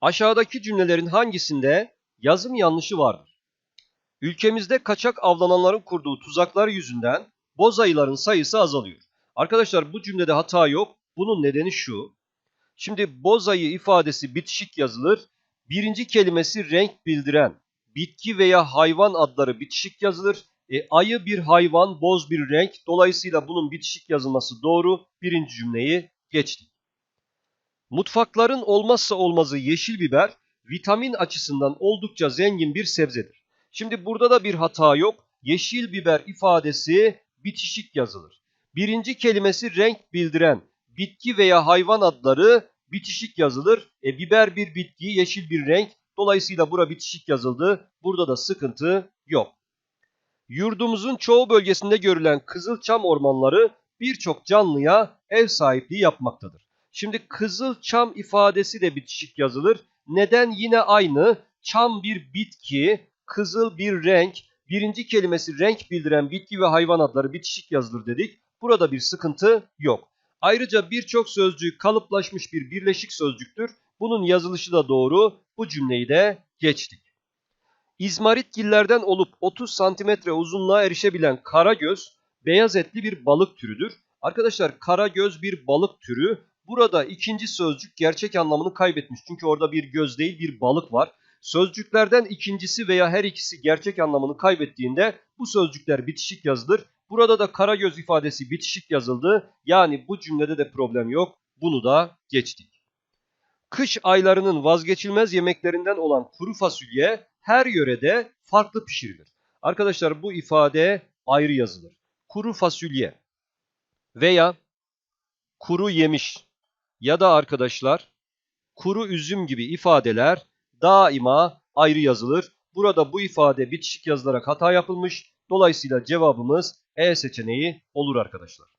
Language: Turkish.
Aşağıdaki cümlelerin hangisinde yazım yanlışı vardır? Ülkemizde kaçak avlananların kurduğu tuzaklar yüzünden boz ayıların sayısı azalıyor. Arkadaşlar bu cümlede hata yok. Bunun nedeni şu. Şimdi boz ayı ifadesi bitişik yazılır. Birinci kelimesi renk bildiren bitki veya hayvan adları bitişik yazılır. E, ayı bir hayvan, boz bir renk. Dolayısıyla bunun bitişik yazılması doğru. Birinci cümleyi geçtik. Mutfakların olmazsa olmazı yeşil biber vitamin açısından oldukça zengin bir sebzedir. Şimdi burada da bir hata yok. Yeşil biber ifadesi bitişik yazılır. Birinci kelimesi renk bildiren bitki veya hayvan adları bitişik yazılır. E, biber bir bitki, yeşil bir renk. Dolayısıyla bura bitişik yazıldı. Burada da sıkıntı yok. Yurdumuzun çoğu bölgesinde görülen kızılçam ormanları birçok canlıya ev sahipliği yapmaktadır. Şimdi kızılçam ifadesi de bitişik yazılır. Neden? Yine aynı. Çam bir bitki, kızıl bir renk. Birinci kelimesi renk bildiren bitki ve hayvan adları bitişik yazılır dedik. Burada bir sıkıntı yok. Ayrıca birçok sözcüğü kalıplaşmış bir birleşik sözcüktür. Bunun yazılışı da doğru. Bu cümleyi de geçtik. İzmaritgillerden olup 30 santimetre uzunluğa erişebilen karagöz beyaz etli bir balık türüdür. Arkadaşlar karagöz bir balık türü. Burada ikinci sözcük gerçek anlamını kaybetmiş. Çünkü orada bir göz değil bir balık var. Sözcüklerden ikincisi veya her ikisi gerçek anlamını kaybettiğinde bu sözcükler bitişik yazılır. Burada da karagöz ifadesi bitişik yazıldı. Yani bu cümlede de problem yok. Bunu da geçtik. Kış aylarının vazgeçilmez yemeklerinden olan kuru fasulye her yörede farklı pişirilir. Arkadaşlar bu ifade ayrı yazılır. Kuru fasulye veya kuru yemiş ya da arkadaşlar kuru üzüm gibi ifadeler daima ayrı yazılır. Burada bu ifade bitişik yazılarak hata yapılmış. Dolayısıyla cevabımız E seçeneği olur arkadaşlar.